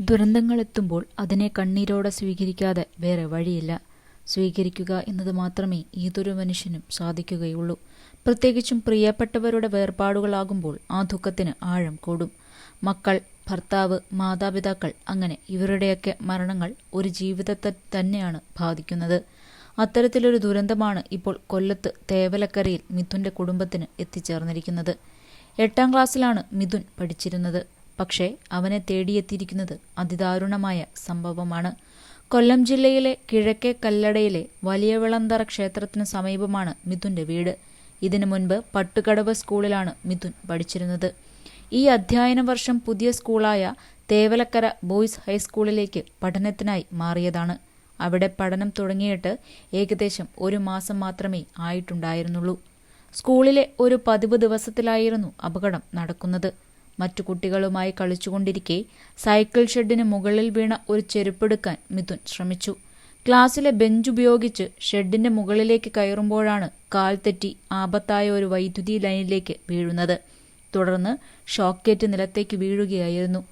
ദുരന്തങ്ങളെത്തുമ്പോൾ അതിനെ കണ്ണീരോടെ സ്വീകരിക്കാതെ വേറെ വഴിയില്ല. സ്വീകരിക്കുക എന്നത് മാത്രമേ ഏതൊരു മനുഷ്യനും സാധിക്കുകയുള്ളൂ. പ്രത്യേകിച്ചും പ്രിയപ്പെട്ടവരുടെ വേർപാടുകളാകുമ്പോൾ ആ ദുഃഖത്തിന് ആഴം കൂടും. മക്കൾ ഭർത്താവ് മാതാപിതാക്കൾ അങ്ങനെ ഇവരുടെയൊക്കെ മരണങ്ങൾ ഒരു ജീവിതത്തെ തന്നെയാണ് ബാധിക്കുന്നത്. അത്തരത്തിലൊരു ദുരന്തമാണ് ഇപ്പോൾ കൊല്ലത്ത് തേവലക്കരയിൽ മിഥുന്റെ കുടുംബത്തിന് എത്തിച്ചേർന്നിരിക്കുന്നത്. എട്ടാം ക്ലാസ്സിലാണ് മിഥുൻ പഠിച്ചിരുന്നത്. പക്ഷേ അവനെ തേടിയെത്തിയിരിക്കുന്നത് അതിദാരുണമായ സംഭവമാണ്. കൊല്ലം ജില്ലയിലെ കിഴക്കേ കല്ലടയിലെ വലിയ വിളന്തറ ക്ഷേത്രത്തിന് സമീപമാണ് മിഥുന്റെ വീട്. ഇതിനു മുൻപ് പട്ടുകടവ് സ്കൂളിലാണ് മിഥുൻ പഠിച്ചിരുന്നത്. ഈ അധ്യയന വർഷം പുതിയ സ്കൂളായ തേവലക്കര ബോയ്സ് ഹൈസ്കൂളിലേക്ക് പഠനത്തിനായി മാറിയതാണ്. അവിടെ പഠനം തുടങ്ങിയിട്ട് ഏകദേശം ഒരു മാസം മാത്രമേ ആയിട്ടുണ്ടായിരുന്നുള്ളൂ. സ്കൂളിലെ ഒരു പതിവ് ദിവസത്തിലായിരുന്നു അപകടം നടക്കുന്നത്. മറ്റു കുട്ടികളുമായി കളിച്ചുകൊണ്ടിരിക്കെ സൈക്കിൾ ഷെഡിന് മുകളിൽ വീണ ഒരു ചെരുപ്പെടുക്കാൻ മിഥുൻ ശ്രമിച്ചു. ക്ലാസ്സിലെ ബെഞ്ച് ഉപയോഗിച്ച് ഷെഡിന്റെ മുകളിലേക്ക് കയറുമ്പോഴാണ് കാൽ തെറ്റി ആപത്തായ ഒരു വൈദ്യുതി ലൈനിലേക്ക് വീഴുന്നത്. തുടർന്ന് ഷോക്കേറ്റ് നിലത്തേക്ക് വീഴുകയായിരുന്നു.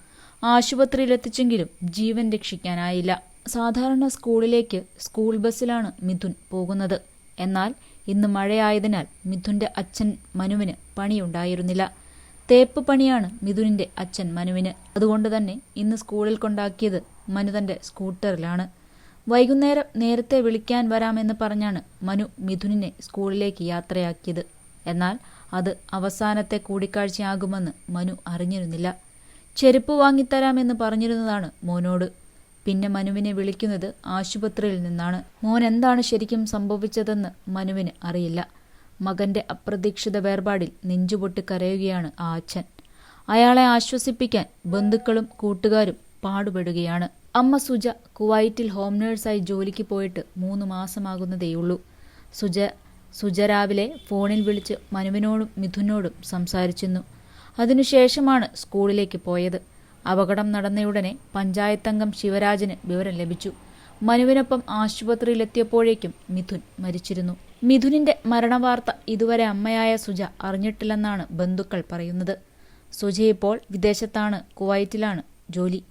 ആശുപത്രിയിലെത്തിച്ചെങ്കിലും ജീവൻ രക്ഷിക്കാനായില്ല. സാധാരണ സ്കൂളിലേക്ക് സ്കൂൾ ബസ്സിലാണ് മിഥുൻ പോകുന്നത്. എന്നാൽ ഇന്ന് മഴയായതിനാൽ മിഥുന്റെ അച്ഛൻ മനുവിന് പണിയുണ്ടായിരുന്നില്ല. തേപ്പ് പണിയാണ് മിഥുനിന്റെ അച്ഛൻ മനുവിന്. അതുകൊണ്ട് തന്നെ ഇന്ന് സ്കൂളിൽ കൊണ്ടാക്കിയത് മനു തന്റെ സ്കൂട്ടറിലാണ്. വൈകുന്നേരം നേരത്തെ വിളിക്കാൻ വരാമെന്ന് പറഞ്ഞാണ് മനു മിഥുനിനെ സ്കൂളിലേക്ക് യാത്രയാക്കിയത്. എന്നാൽ അത് അവസാനത്തെ കൂടിക്കാഴ്ചയാകുമെന്ന് മനു അറിഞ്ഞിരുന്നില്ല. ചെരുപ്പ് വാങ്ങിത്തരാമെന്ന് പറഞ്ഞിരുന്നതാണ് മോനോട്. പിന്നെ മനുവിനെ വിളിക്കുന്നത് ആശുപത്രിയിൽ നിന്നാണ്. മോൻ എന്താണ് ശരിക്കും സംഭവിച്ചതെന്ന് മനുവിന് അറിയില്ല. മകന്റെ അപ്രതീക്ഷിത വേർപാടിൽ നെഞ്ചുപൊട്ടി കരയുകയാണ് ആ അച്ഛൻ. അയാളെ ആശ്വസിപ്പിക്കാൻ ബന്ധുക്കളും കൂട്ടുകാരും പാടുപെടുകയാണ്. അമ്മ സുജ കുവൈറ്റിൽ ഹോം നേഴ്സായി ജോലിക്ക് പോയിട്ട് മൂന്ന് മാസമാകുന്നതേയുള്ളൂ. സുജ സുജ രാവിലെ ഫോണിൽ വിളിച്ച് മനുവിനോടും മിഥുനോടും സംസാരിച്ചിരുന്നു. അതിനുശേഷമാണ് സ്കൂളിലേക്ക് പോയത്. അപകടം നടന്നയുടനെ പഞ്ചായത്തംഗം ശിവരാജന് വിവരം ലഭിച്ചു. മനുവിനൊപ്പം ആശുപത്രിയിലെത്തിയപ്പോഴേക്കും മിഥുൻ മരിച്ചിരുന്നു. മിഥുനിന്റെ മരണവാർത്ത ഇതുവരെ അമ്മയായ സുജ അറിഞ്ഞിട്ടില്ലെന്നാണ് ബന്ധുക്കൾ പറയുന്നത്. സുജ ഇപ്പോൾ വിദേശത്താണ് കുവൈറ്റിലാണ് ജോലി.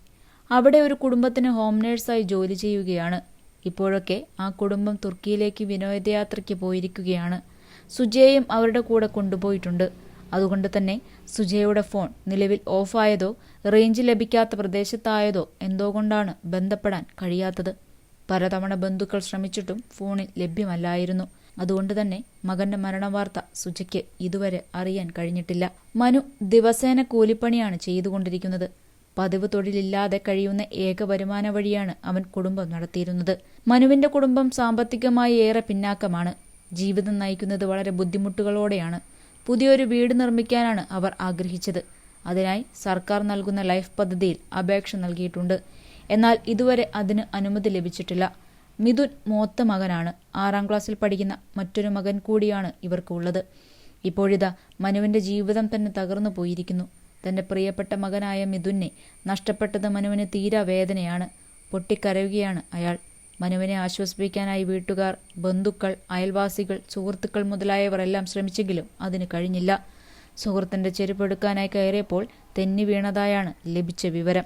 അവിടെ ഒരു കുടുംബത്തിന് ഹോം നേഴ്സായി ജോലി ചെയ്യുകയാണ്. ഇപ്പോഴൊക്കെ ആ കുടുംബം തുർക്കിയിലേക്ക് വിനോദയാത്രയ്ക്ക് പോയിരിക്കുകയാണ്. സുജയെയും അവരുടെ കൂടെ കൊണ്ടുപോയിട്ടുണ്ട്. അതുകൊണ്ട് തന്നെ സുജയുടെ ഫോൺ നിലവിൽ ഓഫായതോ റേഞ്ച് ലഭിക്കാത്ത പ്രദേശത്തായതോ എന്തോ കൊണ്ടാണ് ബന്ധപ്പെടാൻ കഴിയാത്തത്? പലതവണ ബന്ധുക്കൾ ശ്രമിച്ചിട്ടും ഫോണിൽ ലഭ്യമല്ലായിരുന്നു. അതുകൊണ്ട് തന്നെ മകന്റെ മരണവാർത്ത സുജയ്ക്ക് ഇതുവരെ അറിയാൻ കഴിഞ്ഞിട്ടില്ല. മനു ദിവസേന കൂലിപ്പണിയാണ് ചെയ്തുകൊണ്ടിരിക്കുന്നത്. പതിവ് തൊഴിലില്ലാതെ കഴിയുന്ന ഏക വരുമാന വഴിയാണ് അവൻ കുടുംബം നടത്തിയിരുന്നത്. മനുവിന്റെ കുടുംബം സാമ്പത്തികമായി ഏറെ പിന്നാക്കമാണ്. ജീവിതം നയിക്കുന്നത് വളരെ ബുദ്ധിമുട്ടുകളോടെയാണ്. പുതിയൊരു വീട് നിർമ്മിക്കാനാണ് അവർ ആഗ്രഹിച്ചത്. അതിനായി സർക്കാർ നൽകുന്ന ലൈഫ് പദ്ധതിയിൽ അപേക്ഷ നൽകിയിട്ടുണ്ട്. എന്നാൽ ഇതുവരെ അതിന് അനുമതി ലഭിച്ചിട്ടില്ല. മിഥുൻ മൂത്ത മകനാണ്. ആറാം ക്ലാസ്സിൽ പഠിക്കുന്ന മറ്റൊരു മകൻ കൂടിയാണ് ഇവർക്കുള്ളത്. ഇപ്പോഴിതാ മനുവിന്റെ ജീവിതം തന്നെ തകർന്നു പോയിരിക്കുന്നു. തന്റെ പ്രിയപ്പെട്ട മകനായ മിഥുനെ നഷ്ടപ്പെട്ടത് മനുവിന് തീരാ വേദനയാണ്. പൊട്ടിക്കരയുകയാണ് അയാൾ. മനുവിനെ ആശ്വസിപ്പിക്കാനായി വീട്ടുകാർ ബന്ധുക്കൾ അയൽവാസികൾ സുഹൃത്തുക്കൾ മുതലായവർ എല്ലാം ശ്രമിച്ചെങ്കിലും അതിന് കഴിഞ്ഞില്ല. സുഹൃത്തിന്റെ ചെരുപ്പെടുക്കാനായി കയറിയപ്പോൾ തെന്നി വീണതായാണ് ലഭിച്ച വിവരം.